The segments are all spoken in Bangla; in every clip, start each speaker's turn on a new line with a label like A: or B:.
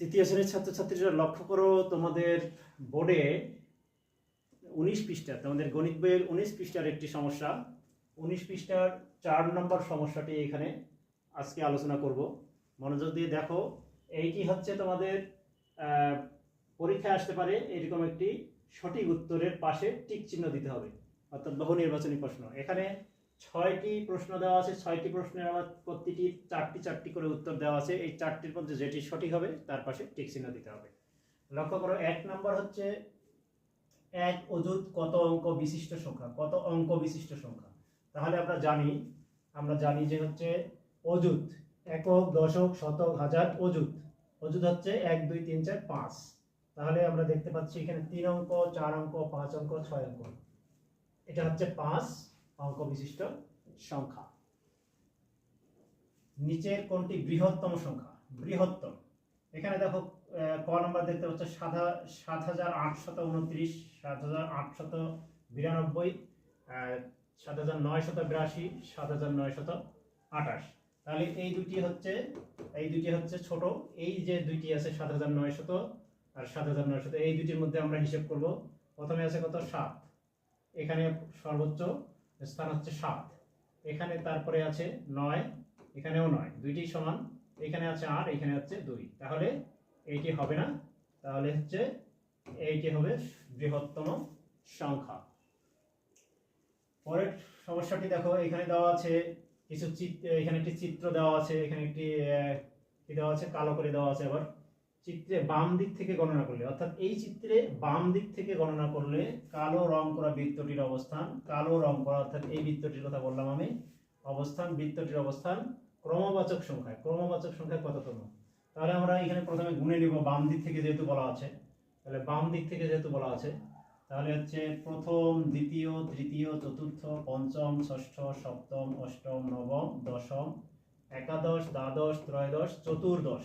A: তৃতীয় শ্রেণির ছাত্রছাত্রীরা লক্ষ্য করো, তোমাদের বোর্ডে উনিশ পৃষ্ঠা তোমাদের গণিত বইয়ের উনিশ পৃষ্ঠার একটি সমস্যা। উনিশ পৃষ্ঠার চার নম্বর সমস্যাটি এখানে আজকে আলোচনা করব। মনোযোগ দিয়ে দেখো, এইটি হচ্ছে তোমাদের পরীক্ষায় আসতে পারে এরকম একটি সঠিক উত্তরের পাশে টিক চিহ্ন দিতে হবে। অর্থাৎ বহু নির্বাচনী প্রশ্ন। এখানে ছয়টি প্রশ্ন দেওয়া আছে, ছয়টি প্রশ্নের আবার প্রতিটি চারটি চারটি করে উত্তর দেওয়া আছে। এই চারটির মধ্যে যেটি সঠিক হবে, তার পাশে টিক চিহ্ন দিতে হবে। লক্ষ্য করো, এক নম্বর হচ্ছে এক অযুত কত অঙ্ক বিশিষ্ট সংখ্যা, কত অঙ্ক বিশিষ্ট সংখ্যা? তাহলে আমরা জানি আমরা জানি যে হচ্ছে অযুত একক, দশক, শতক, হাজার, অযুত। অযুত হচ্ছে এক, দুই, তিন, চার, পাঁচ। তাহলে আমরা দেখতে পাচ্ছি এখানে তিন অঙ্ক, চার অঙ্ক, পাঁচ অঙ্ক, ছয় অঙ্ক। এটা হচ্ছে পাঁচ। অঙ্ক বিশিষ্ট সংখ্যা। নিচের কোনটি বৃহত্তম সংখ্যা? বৃহত্তম। এখানে দেখো ক নম্বর দেখতে পাচ্ছ সাত হাজার আটশত উনত্রিশ সাত হাজার আটশত বিরানব্বই সাত হাজার নয়শত বিরাশি সাত হাজার নয়শত আঠাশ। তাহলে এই দুটি হচ্ছে, এই দুটি হচ্ছে ছোট। এই যে দুইটি আছে সাত হাজার নয়শত আর সাত হাজার নয়শত, এই দুটির মধ্যে আমরা হিসেব করব। প্রথমে আছে কত? সাত। এখানে সর্বোচ্চ স্থান হচ্ছে সাত। এখানে তারপরে আছে নয়, এখানেও নয়। দুইটি সমান। এখানে আছে আট, এখানে হচ্ছে দুই। তাহলে এইটি হবে না। তাহলে হচ্ছে এইটি হবে বৃহত্তম সংখ্যা। পরের সমস্যাটি দেখো, এখানে দেওয়া আছে কিছু চিত্র, এখানে একটি চিত্র দেওয়া আছে, এখানে একটি কি দেওয়া আছে? কালো করে দেওয়া আছে আবার। চিত্রে বাম দিক থেকে গণনা করলে, অর্থাৎ এই চিত্রে বাম দিক থেকে গণনা করলে কালো রং করা বৃত্তটির অবস্থান, কালো রং করা, অর্থাৎ এই বৃত্তটির কথা বললাম আমি, অবস্থান, বৃত্তটির অবস্থান ক্রমবাচক সংখ্যায় ক্রমবাচক সংখ্যায় কততম? তাহলে আমরা এখানে প্রথমে গুণে নিব, বাম দিক থেকে যেহেতু বলা আছে, তাহলে বাম দিক থেকে যেহেতু বলা আছে, তাহলে হচ্ছে প্রথম, দ্বিতীয়, তৃতীয়, চতুর্থ, পঞ্চম, ষষ্ঠ, সপ্তম, অষ্টম, নবম, দশম, একাদশ, দ্বাদশ, ত্রয়োদশ, চতুর্দশ।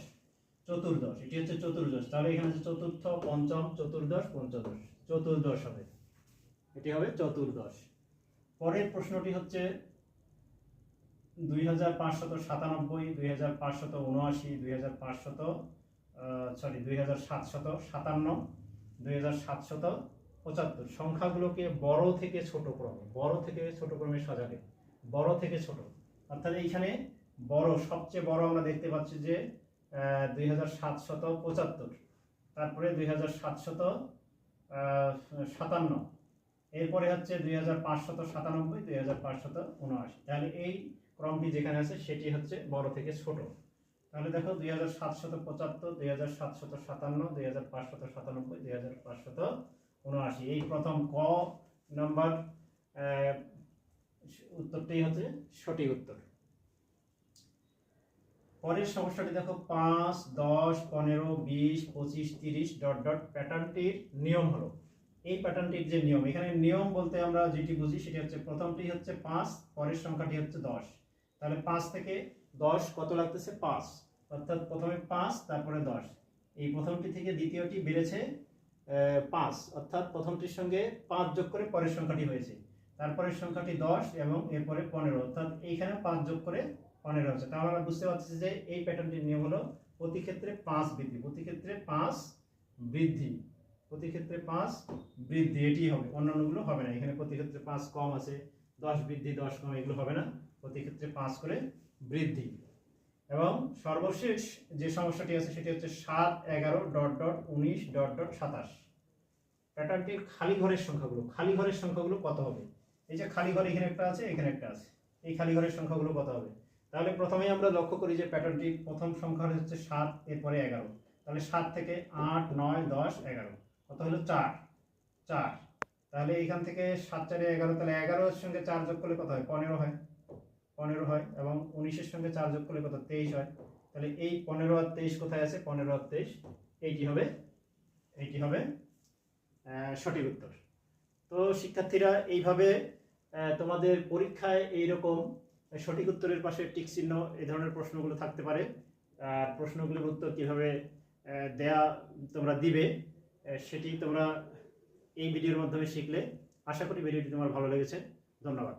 A: চতুর্দশ, এটি হচ্ছে চতুর্দশ। তাহলে এখানে হচ্ছে চতুর্থ, পঞ্চম, চতুর্দশ, পঞ্চদশ। চতুর্দশ হবে। এটি হবে চতুর্দশ। পরের প্রশ্নটি হচ্ছে দুই হাজার পাঁচশত সাতানব্বই, দুই হাজার পাঁচশত উনআশি, দুই হাজার পাঁচশত সরি দুই হাজার সাতশত সাতান্ন, দুই হাজার সাতশত পঁচাত্তর। সংখ্যাগুলোকে বড় থেকে ছোট ক্রমে, বড় থেকে ছোট ক্রমে সাজাবে। বড় থেকে ছোট। অর্থাৎ এইখানে বড়, সবচেয়ে বড় আমরা দেখতে পাচ্ছি যে দুই তারপরে দুই সাতান্ন। এরপরে হচ্ছে দুই হাজার পাঁচশত সাতানব্বই হাজার পাঁচশত তাহলে এই ক্রমটি যেখানে আছে সেটি হচ্ছে বড় থেকে ছোট। তাহলে দেখো দুই হাজার সাতশত পঁচাত্তর দুই হাজার সাতশত সাতান্ন দুই হাজার পাঁচশত সাতানব্বই হাজার পাঁচশত এই প্রথম ক নম্বর আহ, উত্তরটাই হচ্ছে সঠিক উত্তর। পরের সমস্যাটি দেখো, পাঁচ, দশ, পনেরো, বিশ, পঁচিশ, তিরিশ ডট ডট প্যাটার্নটির নিয়ম হলো। এই প্যাটার্নটির যে নিয়ম, এখানে নিয়ম বলতে আমরা যেটি বুঝি সেটি হচ্ছে প্রথমটি হচ্ছে পাঁচ, পরের সংখ্যাটি হচ্ছে দশ। তাহলে পাঁচ থেকে দশ কত লাগতেছে? পাঁচ। অর্থাৎ প্রথমে পাঁচ, তারপরে দশ। এই প্রথমটি থেকে দ্বিতীয়টি বেড়েছে পাঁচ। অর্থাৎ প্রথমটির সঙ্গে পাঁচ যোগ করে পরের সংখ্যাটি হয়েছে। তারপরের সংখ্যাটি দশ এবং এরপরে পনেরো। অর্থাৎ এইখানে পাঁচ যোগ করে পনেরো হচ্ছে। তাহলে আমরা বুঝতে পারছি যে এই প্যাটার্নটির নিয়ম হলো প্রতি ক্ষেত্রে পাঁচ বৃদ্ধি। প্রতি ক্ষেত্রে পাঁচ বৃদ্ধি। প্রতি ক্ষেত্রে পাঁচ বৃদ্ধি। এটি হবে। অন্যান্যগুলো হবে না। এখানে প্রতি ক্ষেত্রে পাঁচ কম আছে। দশ বৃদ্ধি, দশ কম, এগুলো হবে না। প্রতি ক্ষেত্রে পাঁচ করে বৃদ্ধি। এবং সর্বশেষ যে সমস্যাটি আছে, সেটি হচ্ছে সাত, এগারো, ডট ডট, উনিশ, ডট ডট, সাতাশ। প্যাটার্নটির খালি ঘরের সংখ্যাগুলো। খালি ঘরের সংখ্যাগুলো কত হবে? এই যে খালি ঘর এখানে একটা আছে, এখানে একটা আছে। এই খালি ঘরের সংখ্যাগুলো কত হবে? তাহলে প্রথমেই আমরা লক্ষ্য করি যে প্যাটার্নটি প্রথম সংখ্যা হচ্ছে সাত, এরপরে এগারো। তাহলে সাত থেকে আট, নয়, দশ, এগারো। কত হলো? চার। চার। তাহলে এখান থেকে সাত, চারে এগারো, তাহলে এগারোর সঙ্গে চার যোগ করলে কত হয়? পনেরো হয়। পনেরো হয় এবং উনিশের সঙ্গে চার যোগ করলে কত? তেইশ হয়। তাহলে এই পনেরো আর তেইশ কোথায় আছে? পনেরো আর তেইশ। এইটি হবে এইটি হবে সঠিক উত্তর। তো শিক্ষার্থীরা এইভাবে তোমাদের পরীক্ষায় এইরকম সঠিক উত্তরের পাশে টিক চিহ্ন এই ধরনের প্রশ্নগুলো থাকতে পারে। আর প্রশ্নগুলোর উত্তর কীভাবে দেয়া তোমরা দিবে সেটি তোমরা এই ভিডিওর মাধ্যমে শিখলে। আশা করি ভিডিওটি তোমার ভালো লেগেছে। ধন্যবাদ।